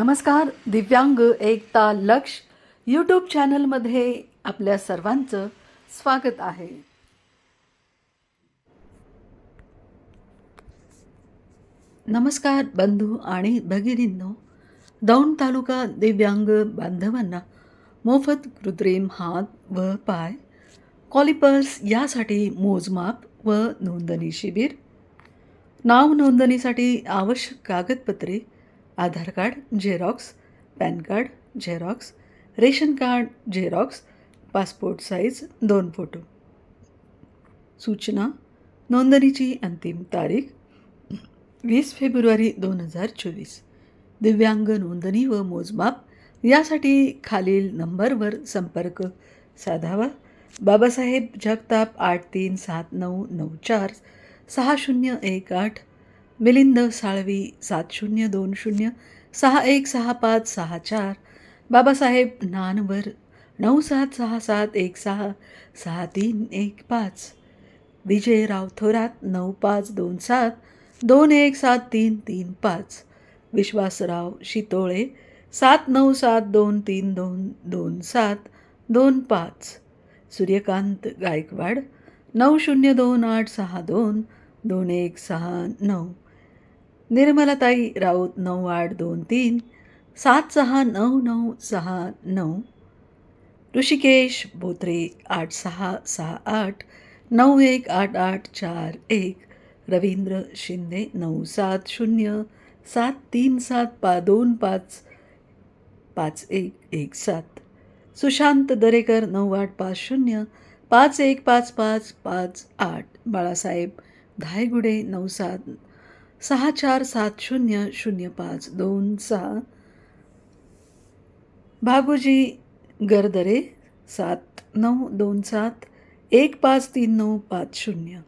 नमस्कार दिव्यांग एकता लक्ष यूट्यूब चॅनलमध्ये आपल्या सर्वांचं स्वागत आहे. नमस्कार बंधू आणि भगिनींनो. दौंड तालुका दिव्यांग बांधवांना मोफत कृत्रिम हात व पाय कॉलिपर्स यासाठी मोजमाप व नोंदणी शिबिर नाव नोंदणीसाठी आवश्यक कागदपत्रे Aadhaar card xerox PAN card xerox ration card xerox passport size दोन फोटो सूचना नोंदणीची अंतिम तारीख वीस फेब्रुवारी दोन हजार चोवीस. दिव्यांग नोंदणी व मोजमाप यासाठी खालील नंबरवर संपर्क साधावा. बाबासाहेब जगताप आठ तीन सात नऊ नऊ चार सहा शून्य एक आठ मिलिंद साळवी सात शून्य दोन शून्य सहा एक सहा पाच सहा चार बाबासाहेब नानवर नऊ सात सहा सात एक सहा सहा तीन एक पाच विजय राव थोरात नऊ पाच दोन सात दोन एक सात तीन तीन पाच विश्वासराव शितोळे सात नऊ सात दोन तीन दोन दोन सात दोन पाच सूर्यकांत गायकवाड नऊ शून्य दोन आठ सहा दोन दोन एक सहा नऊ. निर्मलाताई राऊत नऊ आठ दोन तीन सात सहा नऊ नऊ सहा नऊ ऋषिकेश बोत्रे आठ सहा सहा आठ नऊ एक आठ आठ चार एक रवींद्र शिंदे नऊ सात शून्य सात तीन सात पा दोन पाच पाच एक एक सात सुशांत दरेकर नऊ आठ पाच शून्य पाच एक पाच पाच पाच आठ बाळासाहेब धायगुडे नऊ सात सहा चार सात शून्य शून्य पाच दोन सहा. भागोजी गरदरे सात नऊ दोन सात. एक पाच तीन नऊ पाच शून्य.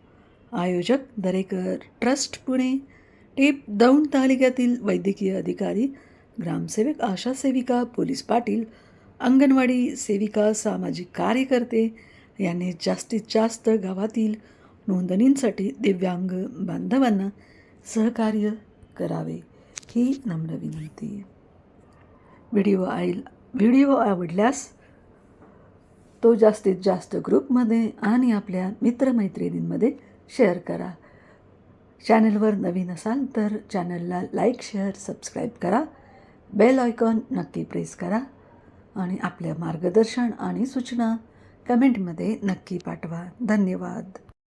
आयोजक दरेकर ट्रस्ट पुणे. टीप दौंड तालुक्यातील वैद्यकीय अधिकारी ग्रामसेवक आशा सेविका पोलीस पाटील अंगणवाडी सेविका सामाजिक कार्यकर्ते यांनी जास्तीत जास्त गावातील नोंदणींसाठी दिव्यांग बांधवांना सहकार्य करावे ही नम्र विनंती आहे. व्हिडिओ आईल व्हिडिओ आवडल्यास तो जास्तीत जास्त ग्रुपमध्ये आणि आपल्या मित्रमैत्रिणींमध्ये शेअर करा. चॅनलवर नवीन असाल तर चॅनलला लाईक शेअर सबस्क्राईब करा. बेल आयकॉन नक्की प्रेस करा आणि आपल्या मार्गदर्शन आणि सूचना कमेंटमध्ये नक्की पाठवा. धन्यवाद.